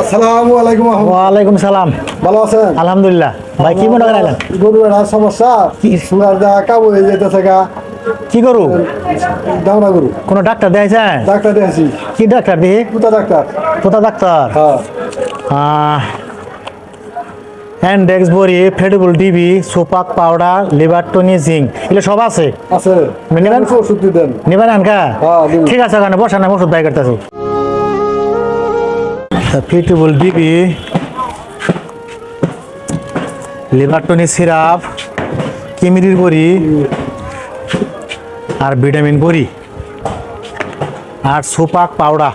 আসসালামু আলাইকুম আহমদ। ওয়ালাইকুম সালাম। ভালো আছেন? আলহামদুলিল্লাহ। ভাই কি মনে করেন? গরু একটা সমস্যা? সুগার দা কাবু হয়ে যেতেছে গা। কি করু দামড়া গরু। কোনো ডাক্তার দেখাইছেন ডাক্তার দেখছি কি ডাক্তার? দিহি? কুতা ডাক্তার। কোথা ডাক্তার? হ্যাঁ। হ্যান্ডেক্স বড়ি ফেডিবল ডিবি সোপাক পাউডার লিভার টনি জিঙ্ক এগুলো সব আছে? আছে। নেবেন? ওষুধ দিতেন নিবেন আনকা? হ্যাঁ, ঠিক আছে ওখানে বসা না ওষুধ বাই করতেছি। ফিটেবল ডিবি লিভার টনি সিরাপ কিমিরির বড়ি আর ভিটামিন বড়ি আর সুপাক পাউডার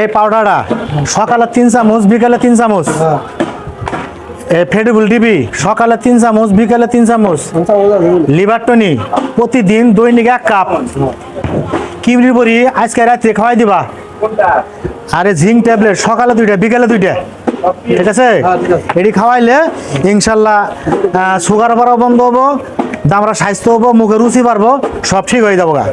এই পাউডারটা সকালে তিন চামচ বিকালে তিন চামচ। ফেডিবল ডিবি সকালে তিন চামচ বিকালে তিন চামচ। আচ্ছা, লিভার টনি প্রতিদিন দৈনিক এক কাপ কিমরি বড়ি আজকে রাত্রে খাওয়াই দিবা? আরে জিঙ্ক ট্যাবলেট সকালে দুইটা বিকালে দুইটা। ঠিক আছে? এডি এটি খাওয়াইলে ইনশাল্লাহ সুগার বাড়াও বন্ধ হব দামরা স্বাস্থ্য হব মুখে রুচি পারব সব ঠিক হয়ে যাব গা।